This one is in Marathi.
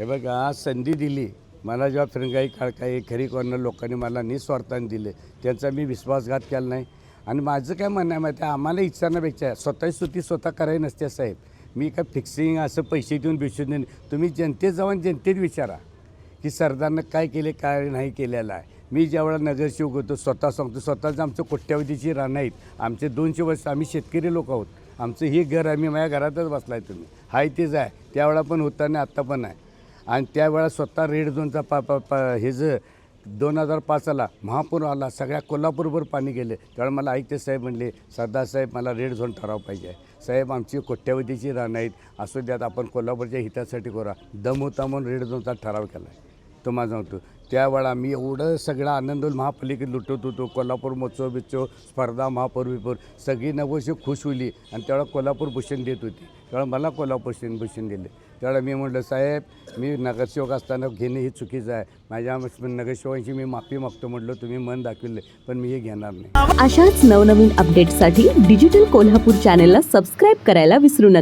हे बघा संधी दिली. मला जेव्हा फिरंगाई काळकाई खरी कॉर्नर लोकांनी मला निस्वार्थाने दिले. त्यांचा मी विश्वासघात केला नाही. आणि माझं काय म्हणणं आहे माहिती आहे? आम्हाला इच्छांपेक्षा स्वतःची स्तुती स्वतः करायची नसते साहेब. मी काय फिक्सिंग असं पैसे देऊन बिशून देऊन तुम्ही जनतेत जाऊन जनतेत विचारा की सरदारनं काय केले काय नाही केलेलं आहे. मी ज्यावेळेला नगरसेवक होतो स्वतः सांगतो स्वतःच आमचं कोट्यावधीची रान आहेत. आमचे दोनशे वर्ष आम्ही शेतकरी लोक आहोत. आमचं हे घर आम्ही माझ्या घरातच बसला आहे तुम्ही. हाय तेच आहे. त्यावेळा पण होता आणि आत्ता पण आहे. आणि त्यावेळा स्वतः रेड झोनचा पा पा पा हेज दोन हजार पाचला महापूर आला सगळ्या कोल्हापूरभर पाणी गेले. त्यावेळेला मला ऐकते साहेब म्हणले सरदार साहेब मला रेड झोन ठराव पाहिजे. साहेब आमची कोट्यावधीची रानं आहेत. असू द्यात आपण कोल्हापूरच्या हितासाठी करा. दम होता म्हणून रेड झोनचा ठराव केला. आहे तो माझा होतो. त्यावेळा मी एवढं सगळा आनंद महापालिकेत लुटत होतो. कोल्हापूर महोत्सव बित्सव स्पर्धा महापौर विपूर सगळी नवशी खुश होली आणि त्यावेळा कोल्हापूर भूषण देत होती. त्यावेळा मला कोल्हापूर भूषण दिले. त्यावेळा मी म्हटलं साहेब मी नगरसेवक असताना घेणे हे चुकीचं आहे. माझ्या नगरसेवकांची मी माफी मागतो म्हटलं तुम्ही मन दाखवले पण मी हे घेणार नाही. अशाच नवनवीन अपडेटसाठी डिजिटल कोल्हापूर चॅनेलला सबस्क्राईब करायला विसरू नका.